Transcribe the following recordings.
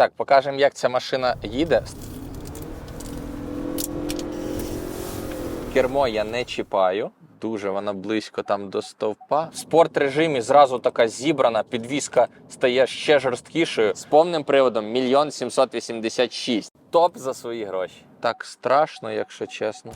Так, покажемо, як ця машина їде. Кермо я не чіпаю. Дуже вона близько там до стовпа. В спорт режимі зразу така зібрана, підвіска стає ще жорсткішою. З повним приводом 1 786. Топ за свої гроші. Так страшно, якщо чесно.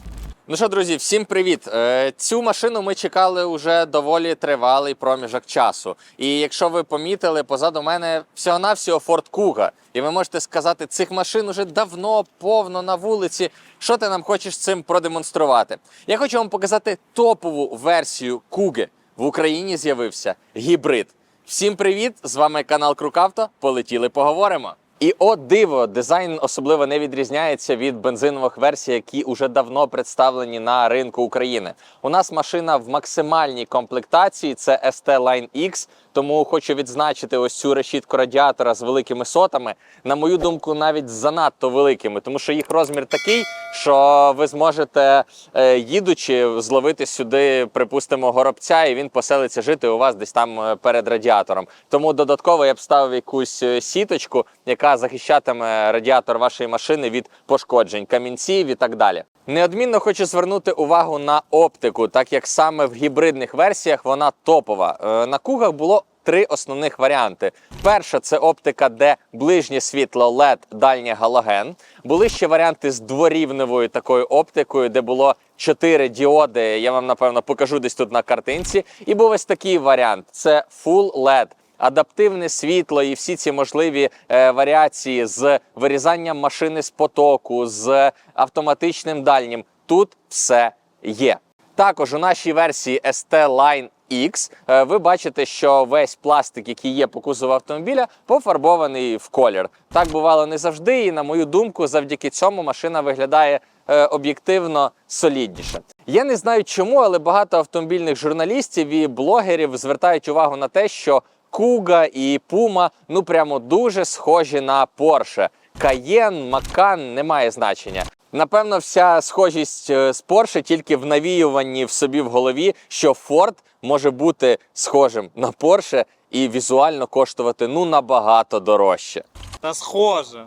Ну що, друзі, всім привіт! Е, Цю машину ми чекали уже доволі тривалий проміжок часу. І якщо ви помітили, позаду мене всього-навсього Ford Kuga. І ви можете сказати, цих машин уже давно повно на вулиці. Що ти нам хочеш цим продемонструвати? Я хочу вам показати топову версію Kuga. В Україні з'явився гібрид. Всім привіт! З вами канал Крукавто. Полетіли, поговоримо. І о диво, дизайн особливо не відрізняється від бензинових версій, які уже давно представлені на ринку України. У нас машина в максимальній комплектації це ST Line X, тому хочу відзначити ось цю решітку радіатора з великими сотами. На мою думку, навіть занадто великими, тому що їх розмір такий, що ви зможете, е, їдучи, зловити сюди, припустимо, горобця, і він поселиться жити у вас десь там е, перед радіатором. Тому додатково я б ставив якусь е, сіточку, яка захищатиме радіатор вашої машини від пошкоджень, камінців і так далі. Неодмінно хочу звернути увагу на оптику, так як саме в гібридних версіях вона топова. Е, На кугах було три основних варіанти. Перша це оптика, де ближнє світло LED, дальнє галоген. Були ще варіанти з дворівневою такою оптикою, де було чотири діоди. Я вам напевно покажу десь тут на картинці. І був ось такий варіант: це Full LED. Адаптивне світло і всі ці можливі е, варіації з вирізанням машини з потоку, з автоматичним дальнім. Тут все є. Також у нашій версії ST Line X е, ви бачите, що весь пластик, який є по кузову автомобіля, пофарбований в колір. Так бувало не завжди, і на мою думку, завдяки цьому машина виглядає е, об'єктивно солідніше. Я не знаю чому, але багато автомобільних журналістів і блогерів звертають увагу на те, що Куга і Puma ну прямо дуже схожі на Porsche. Cayenne, Macan немає значення. Напевно, вся схожість е, з Porsche тільки в навіюванні в собі в голові, що Ford може бути схожим на Porsche і візуально коштувати ну набагато дорожче. Та схоже.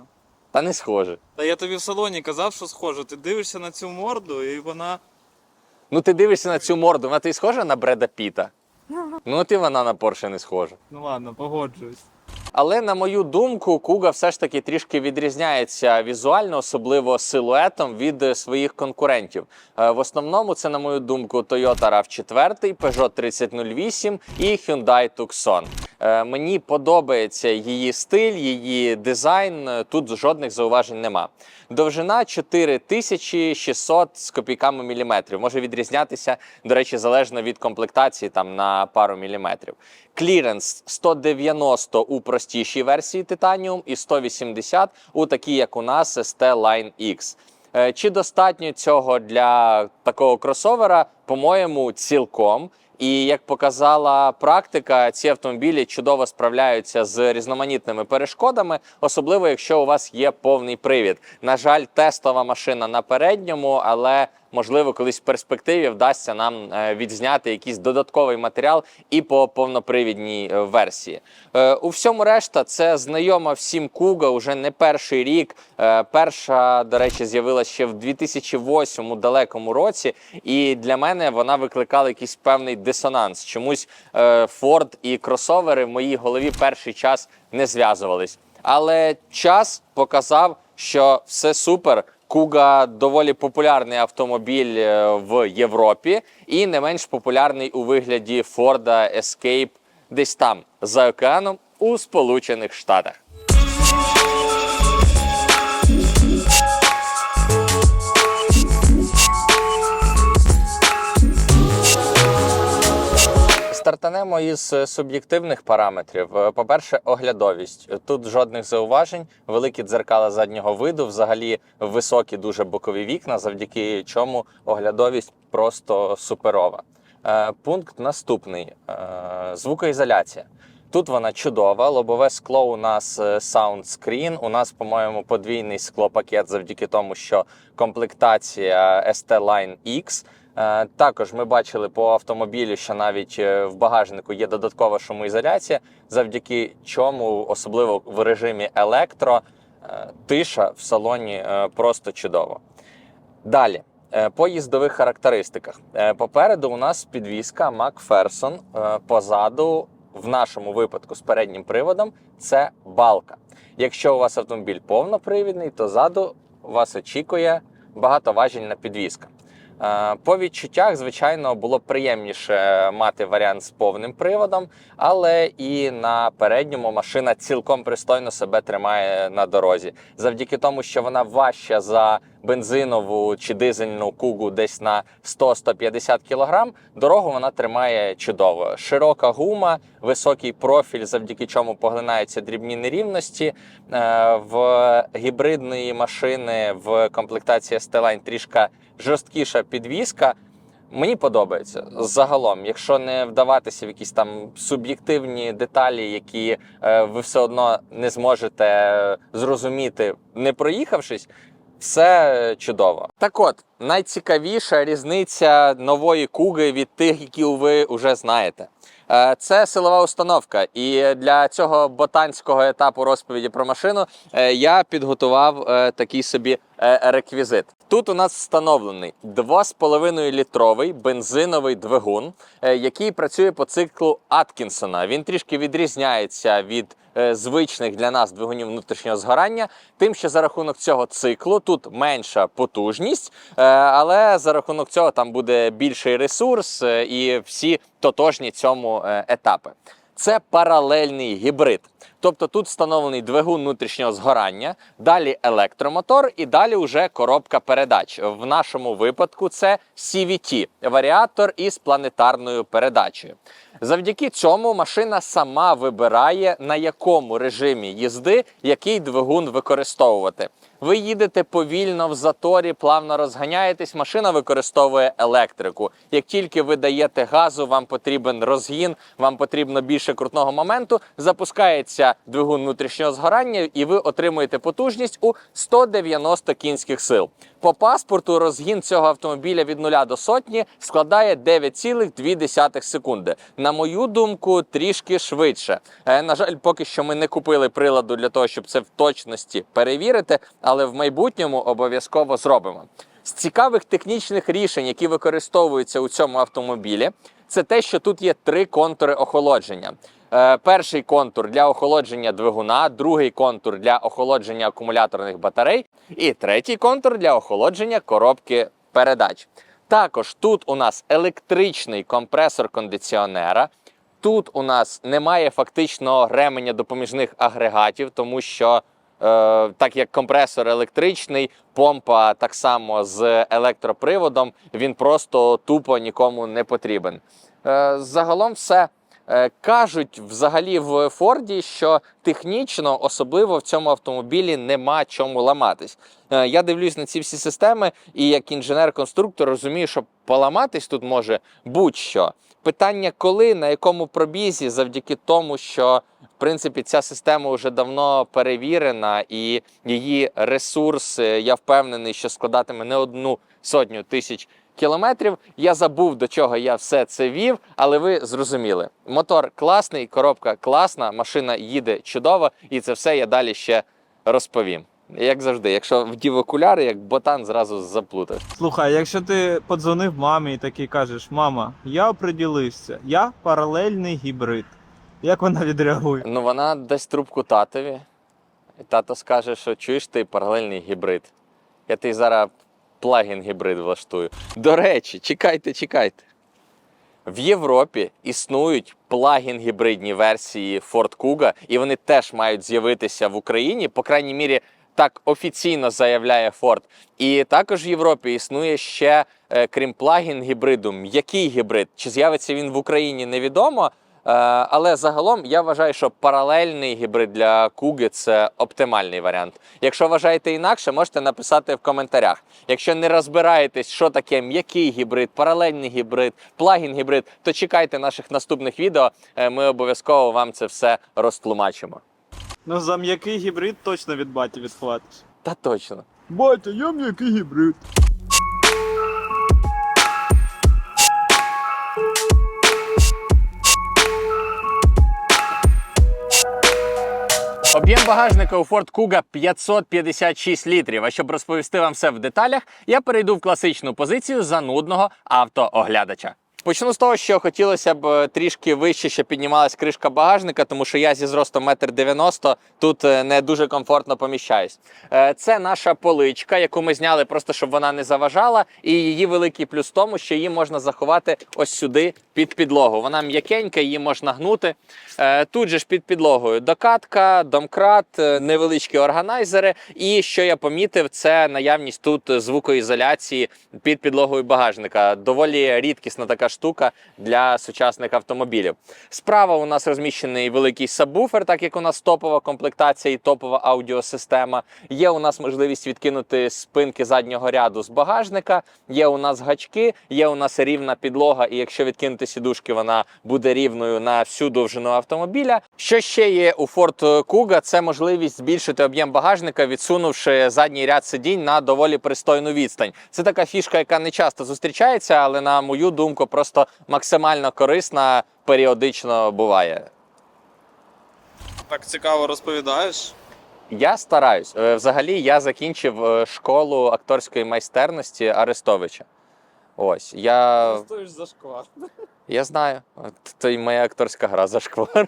Та не схоже. Та я тобі в салоні казав, що схоже. Ти дивишся на цю морду, і вона. Ну ти дивишся на цю морду, вона ти схожа на Бреда Піта? Ну от і вона на Порше не схожа. Ну ладно, погоджуюсь. Але на мою думку, Куга все ж таки трішки відрізняється візуально, особливо силуетом від своїх конкурентів. Е, В основному це, на мою думку, Toyota RAV4, Peugeot 3008 і Hyundai Tucson. Е, Мені подобається її стиль, її дизайн. е, Тут жодних зауважень нема. Довжина 4600 з копійками міліметрів. Може відрізнятися, до речі, залежно від комплектації там на пару міліметрів. Кліренс 190 у простішій версії Titanium і 180 у такій, як у нас ST Line X. Е, Чи достатньо цього для такого кросовера? По-моєму, цілком. І як показала практика, ці автомобілі чудово справляються з різноманітними перешкодами, особливо якщо у вас є повний привід. На жаль, тестова машина на передньому, але можливо, колись в перспективі вдасться нам е, відзняти якийсь додатковий матеріал і по повнопривідній е, версії. Е, У всьому решта це знайома всім Куга уже не перший рік. Перша, до речі, з'явилася ще в 2008 у далекому році, і для мене вона викликала якийсь певний дисонанс. Чомусь Ford і кросовери в моїй голові перший час не зв'язувались. Але час показав, що все супер. Куга доволі популярний автомобіль е, в Європі і не менш популярний у вигляді Форда Escape десь там за океаном у Сполучених Штатах. Стартанемо із е, суб'єктивних параметрів. Е, По-перше, оглядовість. Тут жодних зауважень, великі дзеркала заднього виду, взагалі високі дуже бокові вікна, завдяки чому оглядовість просто суперова. Е, Пункт наступний: звукоізоляція. Тут вона чудова. Лобове скло у нас саундскрін. У нас, по-моєму, подвійний склопакет завдяки тому, що комплектація ST Line X. Е, Також ми бачили по автомобілю, що навіть е, в багажнику є додаткова шумоізоляція, завдяки чому, особливо в режимі електро, е, тиша в салоні просто чудово. Далі. По їздових характеристиках. Попереду у нас підвізка Макферсон. Позаду, в нашому випадку з переднім приводом, це балка. Якщо у вас автомобіль повнопривідний, то ззаду вас очікує багатоважільна підвізка. Е, По відчуттях, звичайно, було приємніше мати варіант з повним приводом, але і на передньому машина цілком пристойно себе тримає на дорозі, завдяки тому, що вона важча за бензинову чи дизельну кугу десь на 100-150 кг, дорогу вона тримає чудово. Широка гума, високий профіль, завдяки чому поглинаються дрібні нерівності. Е, В гібридної машини в комплектації ST-Line трішки жорсткіша підвізка. Мені подобається загалом, якщо не вдаватися в якісь там суб'єктивні деталі, які е, ви все одно не зможете е, зрозуміти, не проїхавшись, все чудово. Так от, найцікавіша різниця нової куги від тих, які ви вже знаєте. Е, Це силова установка, і для цього ботанського етапу розповіді про машину е, я підготував е, такий собі реквізит. Тут у нас встановлений 2,5 літровий бензиновий двигун, який працює по циклу Аткінсона. Він трішки відрізняється від звичних для нас двигунів внутрішнього згорання, тим, що за рахунок цього циклу тут менша потужність, але за рахунок цього там буде більший ресурс і всі тотожні цьому е, етапи. Це паралельний гібрид. Тобто тут встановлений двигун внутрішнього згорання, далі електромотор і далі вже коробка передач. В нашому випадку це CVT – варіатор із планетарною передачею. Завдяки цьому машина сама вибирає, на якому режимі їзди який двигун використовувати. Ви їдете повільно в заторі, плавно розганяєтесь, машина використовує електрику. Як тільки ви даєте газу, вам потрібен розгін, вам потрібно більше крутного моменту, запускається двигун внутрішнього згорання, і ви отримуєте потужність у 190 кінських сил. По паспорту розгін цього автомобіля від 0 до сотні складає 9,2 секунди. На мою думку, трішки швидше. Е, На жаль, поки що ми не купили приладу для того, щоб це в точності перевірити, але в майбутньому обов'язково зробимо. З цікавих технічних рішень, які використовуються у цьому автомобілі, це те, що тут є три контури охолодження. Е, Перший контур для охолодження двигуна, другий контур для охолодження акумуляторних батарей, і третій контур для охолодження коробки передач. Також тут у нас електричний компресор кондиціонера. Тут у нас немає фактично ременя допоміжних агрегатів, тому що е, так як компресор електричний, помпа так само з електроприводом, він просто тупо нікому не потрібен. Е, загалом все. Е, Кажуть взагалі в Форді, що технічно, особливо в цьому автомобілі, нема чому ламатись. Е, Я дивлюсь на ці всі системи, і як інженер-конструктор розумію, що поламатись тут може будь-що. Питання, коли, на якому пробізі, завдяки тому, що в принципі ця система вже давно перевірена, і її ресурс, е, я впевнений, що складатиме не одну сотню тисяч кілометрів. Я забув до чого я все це вів, але ви зрозуміли. Мотор класний, коробка класна, машина їде чудово, і це все я далі ще розповім. Як завжди, якщо вдів окуляри, як ботан зразу заплутав. Слухай, якщо ти подзвонив мамі і такий кажеш, мама, я оприділився, я паралельний гібрид. Як вона відреагує? Ну вона дасть трубку татові, і тато скаже, що чуєш ти паралельний гібрид. Я ти зараз плагін гібрид влаштую. До речі, чекайте, чекайте. В Європі існують плагін гібридні версії Ford Kuga, і вони теж мають з'явитися в Україні. По крайній мірі, так офіційно заявляє Ford. І також в Європі існує ще, е, крім плагін гібриду, м'який гібрид. Чи з'явиться він в Україні, невідомо. Е, Але загалом я вважаю, що паралельний гібрид для Куги це оптимальний варіант. Якщо вважаєте інакше, можете написати в коментарях. Якщо не розбираєтесь, що таке м'який гібрид, паралельний гібрид, плагін гібрид, то чекайте наших наступних відео. Е, Ми обов'язково вам це все розтлумачимо. Ну за м'який гібрид точно від баті відхватиш. Та точно. Батя, я м'який гібрид. Об'єм багажника у Ford Kuga 556 літрів. А щоб розповісти вам все в деталях, я перейду в класичну позицію занудного автооглядача. Почну з того, що хотілося б е, трішки вище, щоб піднімалась кришка багажника, тому що я зі зростом 1,90 м тут е, не дуже комфортно поміщаюсь. Е, Це наша поличка, яку ми зняли просто щоб вона не заважала. І її великий плюс в тому, що її можна заховати ось сюди під підлогу. Вона м'якенька, її можна гнути. Тут же ж під підлогою докатка, домкрат, невеличкі органайзери. І що я помітив, це наявність тут звукоізоляції під підлогою багажника. Доволі рідкісна така штука для сучасних автомобілів. Справа у нас розміщений великий сабвуфер, так як у нас топова комплектація і топова аудіосистема. Є у нас можливість відкинути спинки заднього ряду з багажника. Є у нас гачки, є у нас рівна підлога, і якщо відкинути сідушки, вона буде рівною на всю довжину автомобіля. Що ще є у Ford Kuga, це можливість збільшити об'єм багажника, відсунувши задній ряд сидінь на доволі пристойну відстань. Це така фішка, яка не часто зустрічається, але на мою думку, просто максимально корисна періодично буває. Так цікаво розповідаєш. Я стараюсь. Е, Взагалі, я закінчив е, школу акторської майстерності Арестовича. Ось я, Стоїш за шквар. я знаю. Це й моя акторська гра за шквар.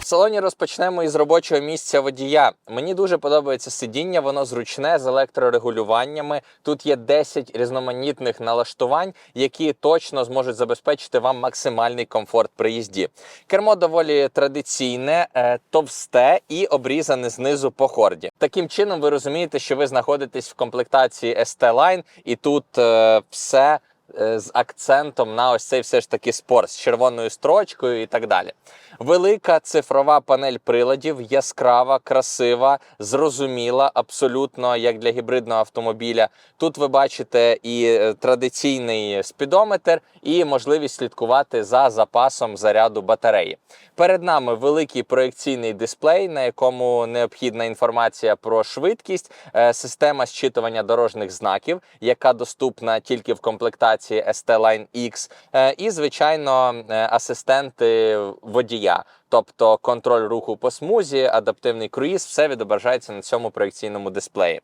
В салоні розпочнемо із робочого місця водія. Мені дуже подобається сидіння, воно зручне з електрорегулюваннями. Тут є 10 різноманітних налаштувань, які точно зможуть забезпечити вам максимальний комфорт при їзді. Кермо доволі традиційне, е, товсте і обрізане знизу по хорді. Таким чином, ви розумієте, що ви знаходитесь в комплектації ST-Line, і тут е, все з акцентом на ось цей все ж таки спорт з червоною строчкою і так далі. Велика цифрова панель приладів, яскрава, красива, зрозуміла, абсолютно як для гібридного автомобіля. Тут ви бачите і е, традиційний спідометр, і можливість слідкувати за запасом заряду батареї. Перед нами великий проекційний дисплей, на якому необхідна інформація про швидкість, е, система зчитування дорожніх знаків, яка доступна тільки в комплектації ST-Line X, е, і звичайно е, асистенти водія. Тобто контроль руху по смузі, адаптивний круїз, все відображається на цьому проекційному дисплеї.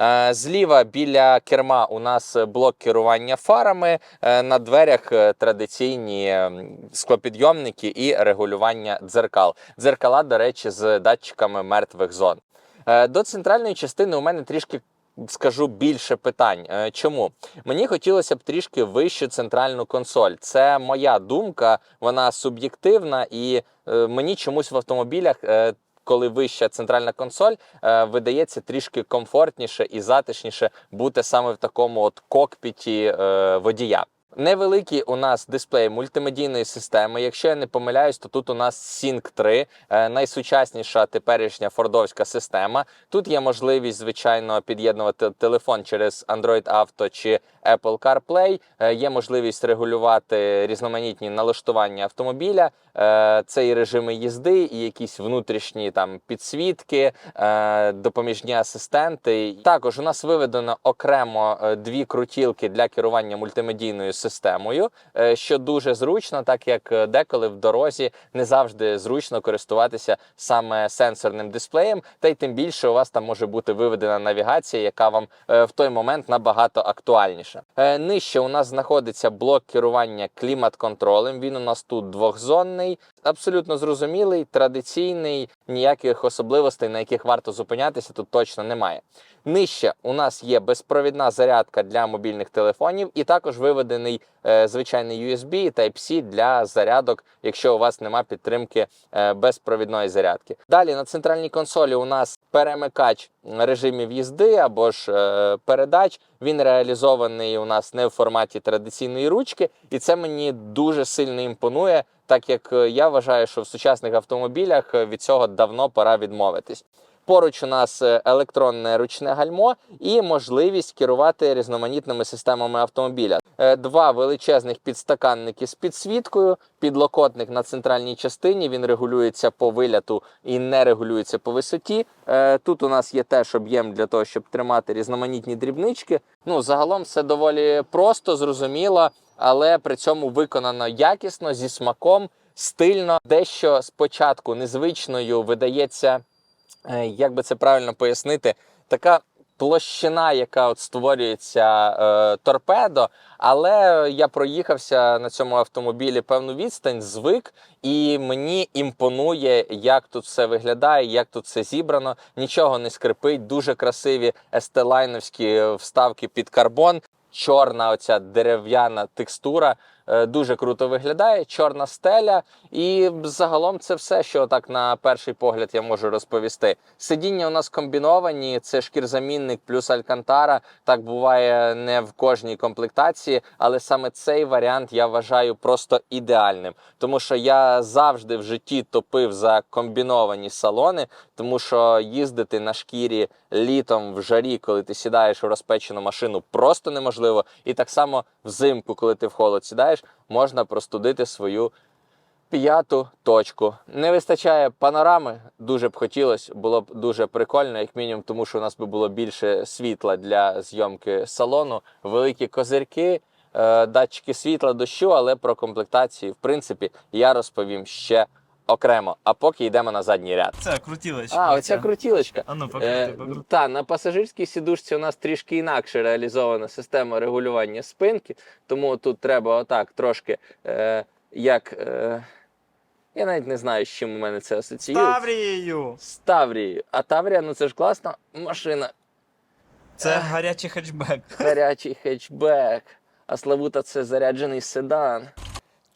Е, Зліва біля керма у нас блок керування фарами. На дверях традиційні склопідйомники і регулювання дзеркал. Дзеркала, до речі, з датчиками мертвих зон. До центральної частини у мене трішки. Скажу більше питань. Е, Чому мені хотілося б трішки вищу центральну консоль? Це моя думка, вона суб'єктивна, і е, мені чомусь в автомобілях, е, коли вища центральна консоль, видається трішки комфортніше і затишніше бути саме в такому от кокпіті водія. Невеликий у нас дисплей мультимедійної системи. Якщо я не помиляюсь, то тут у нас Sync 3, е, найсучасніша теперішня фордовська система. Тут є можливість, звичайно, під'єднувати телефон через Android Auto чи Apple CarPlay. Е, Є можливість регулювати різноманітні налаштування автомобіля. Е, Це і режими їзди, і якісь внутрішні там підсвітки, допоміжні асистенти. Також у нас виведено окремо дві крутілки для керування мультимедійною системою, е, що дуже зручно, так як е, деколи в дорозі не завжди зручно користуватися саме сенсорним дисплеєм, та й тим більше у вас там може бути виведена навігація, яка вам е, в той момент набагато актуальніша. Нижче у нас знаходиться блок керування клімат-контролем. Він у нас тут двохзонний, абсолютно зрозумілий, традиційний, ніяких особливостей, на яких варто зупинятися, тут точно немає. Нижче у нас є безпровідна зарядка для мобільних телефонів, і також виведений е, звичайний USB Type-C для зарядок, якщо у вас нема підтримки е, безпровідної зарядки. Далі на центральній консолі у нас перемикач режимів їзди або ж е, передач. Він реалізований у нас не в форматі традиційної ручки, і це мені дуже сильно імпонує, так як я вважаю, що в сучасних автомобілях від цього давно пора відмовитись. Поруч у нас е, електронне ручне гальмо і можливість керувати різноманітними системами автомобіля. Е, Два величезних підстаканники з підсвіткою, підлокотник на центральній частині. Він регулюється по виляту і не регулюється по висоті. Е, Тут у нас є теж об'єм для того, щоб тримати різноманітні дрібнички. Ну загалом все доволі просто, зрозуміло, але при цьому виконано якісно зі смаком. стильно, дещо спочатку незвичною видається, як би це правильно пояснити, така площина, яка от створюється е, торпедо. Але я проїхався на цьому автомобілі певну відстань, звик, і мені імпонує, як тут все виглядає, як тут все зібрано. Нічого не скрипить, дуже красиві естелайновські вставки під карбон. Чорна оця дерев'яна текстура е, дуже круто виглядає. Чорна стеля, і загалом це все, що так на перший погляд я можу розповісти. Сидіння у нас комбіновані: це шкірзамінник плюс алькантара. Так буває не в кожній комплектації, але саме цей варіант я вважаю просто ідеальним, тому що я завжди в житті топив за комбіновані салони, тому що їздити на шкірі літом в жарі, коли ти сідаєш у розпечену машину, просто неможливо. І так само взимку, коли ти в холод сідаєш, можна простудити свою п'яту точку. Не вистачає панорами. Дуже б хотілося, було б дуже прикольно, як мінімум, тому що у нас би було більше світла для зйомки салону, великі козирки. е, Датчики світла дощу, але про комплектації, в принципі, я розповім ще окремо. А поки йдемо на задній ряд. Це крутілочка. А, оця крутілочка. А ну, Е, покрути, покрути. та, на пасажирській сідушці у нас трішки інакше реалізована система регулювання спинки, тому тут треба отак трошки, е, як. Е, я навіть не знаю, з чим у мене це асоціюється. Таврією! З Таврією. А Таврія, ну це ж класна машина. Це гарячий хетчбек. Гарячий хетчбек. А Славута це заряджений седан.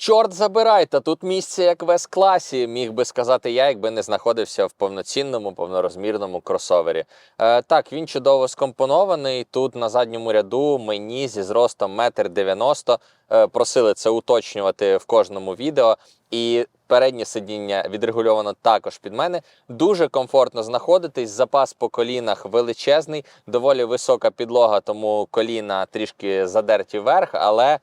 Чорт забирай, та тут місце як в С-класі, міг би сказати я, якби не знаходився в повноцінному, повнорозмірному кросовері. Е, так, він чудово скомпонований. Тут на задньому ряду мені зі зростом 1,90 м е, просили це уточнювати в кожному відео. І переднє сидіння відрегульовано також під мене. Дуже комфортно знаходитись. Запас по колінах величезний, доволі висока підлога, тому коліна трішки задерті вверх, але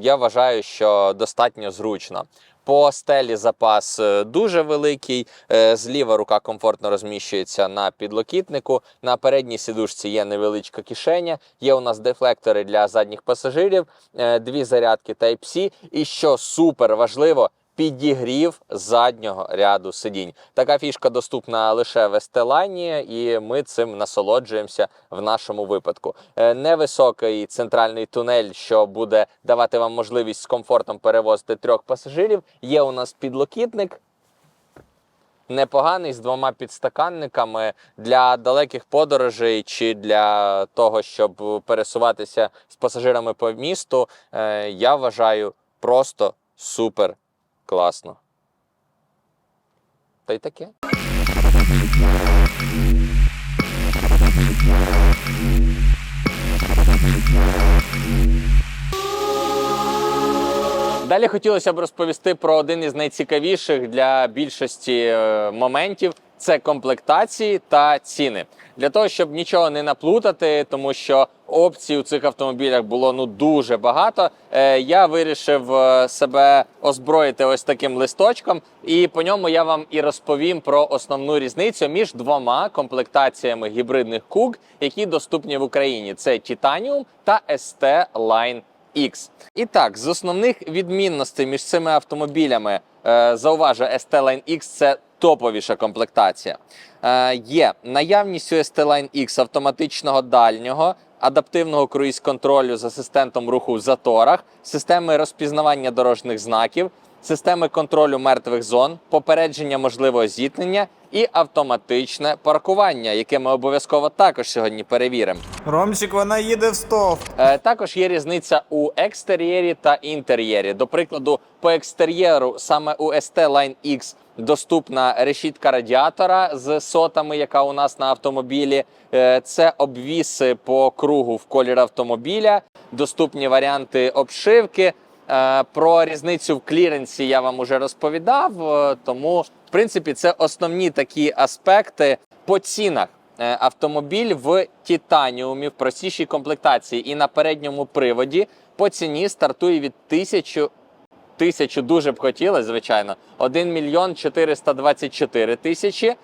я вважаю, що достатньо зручно. По стелі запас е, дуже великий. Е, Зліва рука комфортно розміщується на підлокітнику. На передній сідушці є невеличка кишеня. Є у нас дефлектори для задніх пасажирів, е, дві зарядки Type-C. І що супер важливо, підігрів заднього ряду сидінь. Така фішка доступна лише в Естелані, і ми цим насолоджуємося в нашому випадку. Е, Невисокий центральний тунель, що буде давати вам можливість з комфортом перевозити трьох пасажирів. Є у нас підлокітник. Непоганий з двома підстаканниками для далеких подорожей чи для того, щоб пересуватися з пасажирами по місту. е, Я вважаю просто супер класно. Та й таке. Далі хотілося б розповісти про один із найцікавіших для більшості е, моментів це комплектації та ціни. Для того, щоб нічого не наплутати, тому що опцій у цих автомобілях було ну дуже багато. е, Я вирішив е, себе озброїти ось таким листочком, і по ньому я вам і розповім про основну різницю між двома комплектаціями гібридних куг, які доступні в Україні: це Titanium та ST Line X. І так, з основних відмінностей між цими автомобілями е, зауважу, ST Line X це топовіша комплектація. Е, є наявність UST ST Line X автоматичного дальнього. Адаптивного круїз-контролю з асистентом руху в заторах, системи розпізнавання дорожніх знаків, системи контролю мертвих зон, попередження можливого зіткнення і автоматичне паркування, яке ми обов'язково також сьогодні перевіримо. Ромчик, вона їде в стовп. Е, Також є різниця у екстер'єрі та інтер'єрі. До прикладу, по екстер'єру саме у ST Line X доступна решітка радіатора з сотами, яка у нас на автомобілі. Е, Це обвіси по кругу в колір автомобіля, доступні варіанти обшивки. Е, Про різницю в кліренсі я вам уже розповідав. е, Тому, в принципі, це основні такі аспекти по цінах. Е, Автомобіль в титаніумі в простішій комплектації і на передньому приводі по ціні стартує від тисячу. Тисячу дуже б хотілося, звичайно. 1 мільйон 424 тисячі.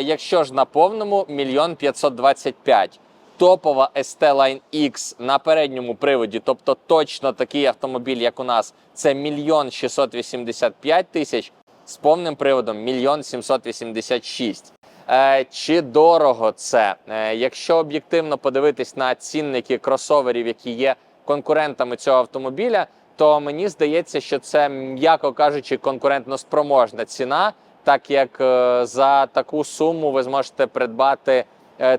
Якщо ж на повному, мільйон 525. Топова ST-Line X на передньому приводі, тобто точно такий автомобіль, як у нас, це мільйон 685 тисяч, з повним приводом мільйон 786. Е, чи дорого це? Е, якщо об'єктивно подивитись на цінники кросоверів, які є конкурентами цього автомобіля, то мені здається, що це, м'яко кажучи, конкурентно спроможна ціна, так як е, за таку суму ви зможете придбати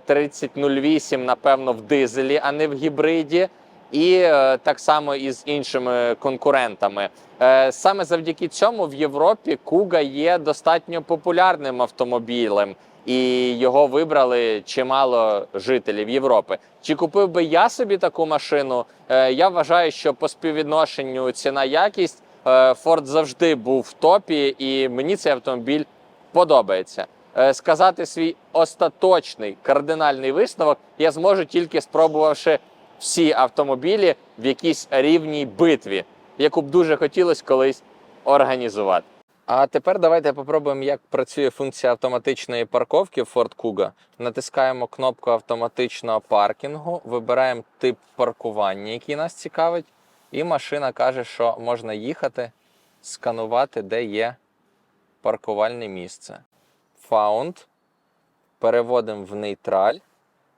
3008, напевно, в дизелі, а не в гібриді. І е, так само і з іншими конкурентами. Е, саме завдяки цьому в Європі Куга є достатньо популярним автомобілем, і його вибрали чимало жителів Європи. Чи купив би я собі таку машину? Е, я вважаю, що по співвідношенню ціна-якість е, Ford завжди був в топі, і мені цей автомобіль подобається. Е, Сказати свій остаточний кардинальний висновок я зможу тільки спробувавши всі автомобілі в якійсь рівній битві, яку б дуже хотілося колись організувати. А тепер давайте попробуємо, як працює функція автоматичної парковки в Ford Kuga. Натискаємо кнопку автоматичного паркінгу, вибираємо тип паркування, який нас цікавить, і машина каже, що можна їхати, сканувати, де є паркувальне місце. Found. Переводимо в нейтраль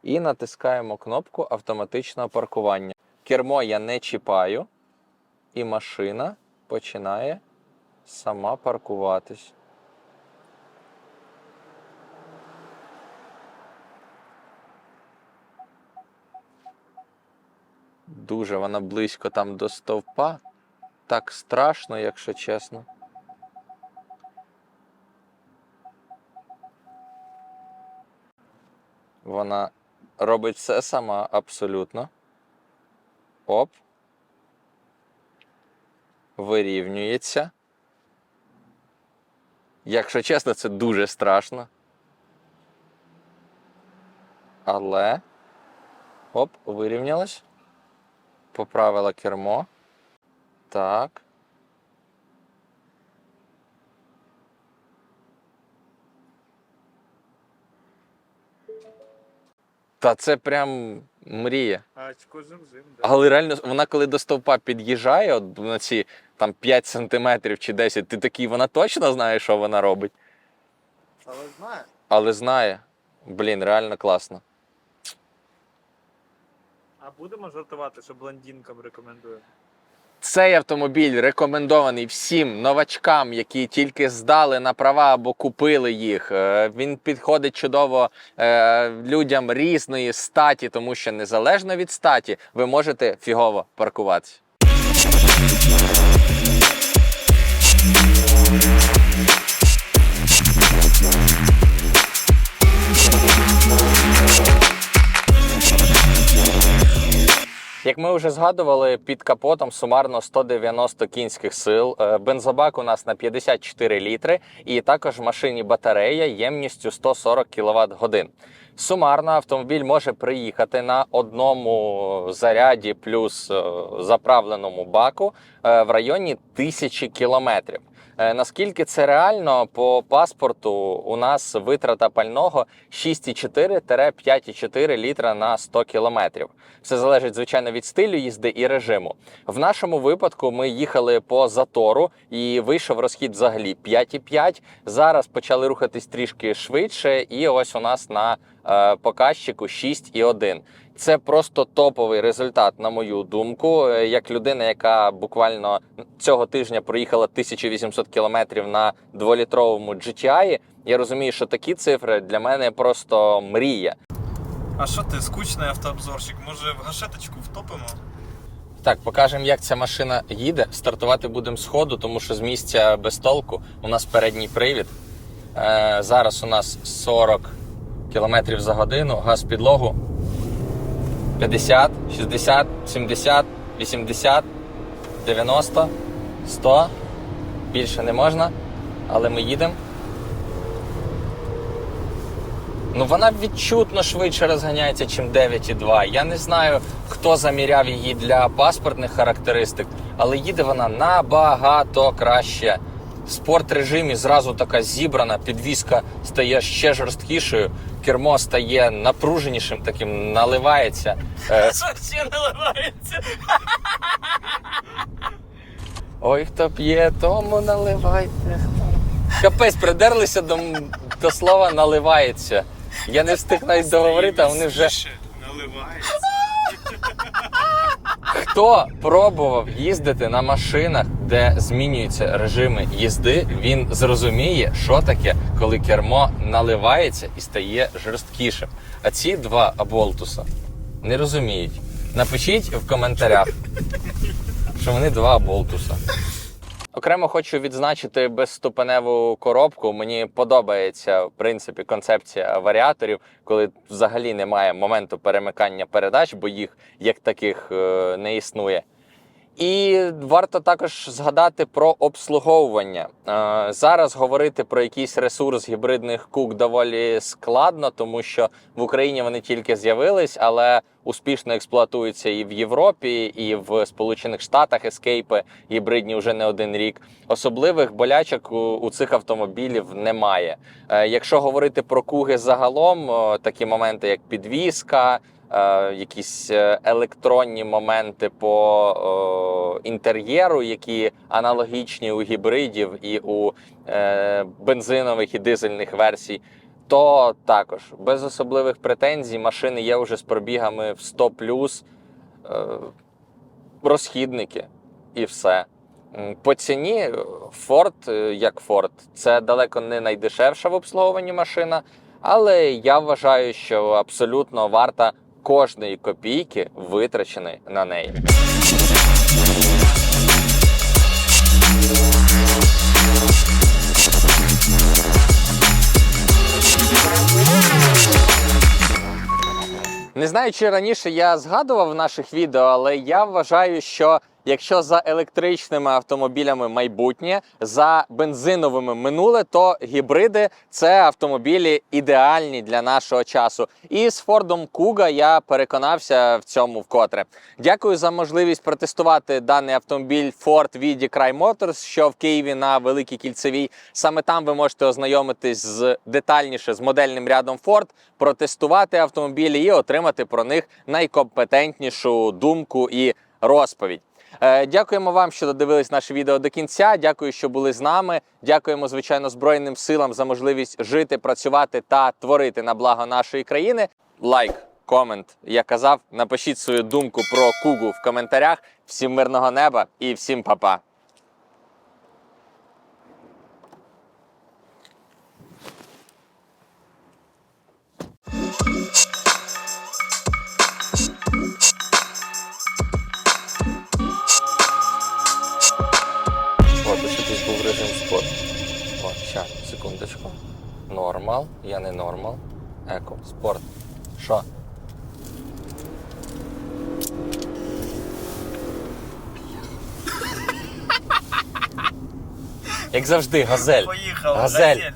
і натискаємо кнопку автоматичного паркування. Кермо я не чіпаю, і машина починає сама паркуватись. Дуже вона близько там до стовпа. Так страшно, якщо чесно. Вона робить все сама абсолютно. Оп. Вирівнюється. Якщо чесно, це дуже страшно. Але. Оп, вирівнялась. Поправила кермо. Так. Та це прям мрія. А кожен зим, Але реально, вона коли до стовпа під'їжджає, от на ці там 5 сантиметрів чи 10, ти такий, вона точно знає, що вона робить. Але знає. Але знає. Блін, реально класно. А будемо жартувати, що блондинкам рекомендую. Цей автомобіль рекомендований всім новачкам, які тільки здали на права або купили їх. Е, Він підходить чудово е, людям різної статі, тому що незалежно від статі ви можете фігово паркуватися. Як ми вже згадували, під капотом сумарно 190 кінських сил. Е, Бензобак у нас на 54 літри, і також в машині батарея ємністю 140 кВт годин. Сумарно автомобіль може приїхати на одному заряді плюс е, заправленому баку е, в районі тисячі кілометрів. Е, Наскільки це реально по паспорту у нас витрата пального 6,4-5,4 літра на 100 кілометрів. Все залежить звичайно від стилю їзди і режиму. В нашому випадку ми їхали по затору і вийшов розхід взагалі 5,5. Зараз почали рухатись трішки швидше, і ось у нас на е, показчику 6,1. Це просто топовий результат, на мою думку. Е, Як людина, яка буквально цього тижня проїхала 1800 кілометрів на дволітровому GTI, я розумію, що такі цифри для мене просто мрія. А що ти, скучний автообзорщик? Може в гашеточку втопимо? Так, покажемо, як ця машина їде. Стартувати будемо з ходу, тому що з місця без толку у нас передній привід. Е, зараз у нас 40 км за годину, газ підлогу 50, 60, 70, 80, 90, 100. Більше не можна, але ми їдемо. Ну вона відчутно швидше розганяється, ніж 9,2. Я не знаю, хто заміряв її для паспортних характеристик, але їде вона набагато краще. В спорт режимі зразу така зібрана, підвізка стає ще жорсткішою. кермо стає напруженішим, таким наливається. Ще наливається. Ой, хто п'є, тому наливайте. Капець, придерлися до, до слова наливається. Я не встиг навіть договорити, а вони вже. наливається. Хто пробував їздити на машинах, де змінюються режими їзди, він зрозуміє, що таке, коли кермо наливається і стає жорсткішим. А ці два аболтуса не розуміють. Напишіть в коментарях, що вони два аболтуса. Окремо хочу відзначити безступеневу коробку. Мені подобається в принципі концепція варіаторів, коли взагалі немає моменту перемикання передач, бо їх як таких е, не існує. І варто також згадати про обслуговування. Е, Зараз говорити про якийсь ресурс гібридних кук доволі складно, тому що в Україні вони тільки з'явились, але успішно експлуатуються і в Європі, і в Сполучених Штатах ескейпи гібридні вже не один рік. Особливих болячок у, цих автомобілів немає. Е, Якщо говорити про куги загалом, такі моменти, як підвізка, е, якісь е, електронні моменти по о, інтер'єру, які аналогічні у гібридів і у е, бензинових і дизельних версій. То також без особливих претензій машини є вже з пробігами в 100 е, розхідники і все. По ціні е, Ford, е, як Ford, це далеко не найдешевша в обслуговуванні машина, але я вважаю, що абсолютно варта кожної копійки витраченої на неї. Не знаю, чи раніше я згадував в наших відео, але я вважаю, що якщо за електричними автомобілями майбутнє, за бензиновими минуле, то гібриди це автомобілі ідеальні для нашого часу. І з Фордом Куга я переконався в цьому вкотре. Дякую за можливість протестувати даний автомобіль Ford Vidi Cry Motors, що в Києві на Великій Кільцевій. Саме там ви можете ознайомитись з детальніше з модельним рядом Ford, протестувати автомобілі і отримати про них найкомпетентнішу думку і розповідь. Е, Дякуємо вам, що додивились наше відео до кінця. Дякую, що були з нами. Дякуємо, звичайно, Збройним силам за можливість жити, працювати та творити на благо нашої країни. Лайк, комент. Я казав, напишіть свою думку про Кугу в коментарях. Всім мирного неба і всім па-па. Секундочку. Нормал, я не нормал. Еко, спорт. Що? Як завжди, газель. Поїхав. Газель. газель.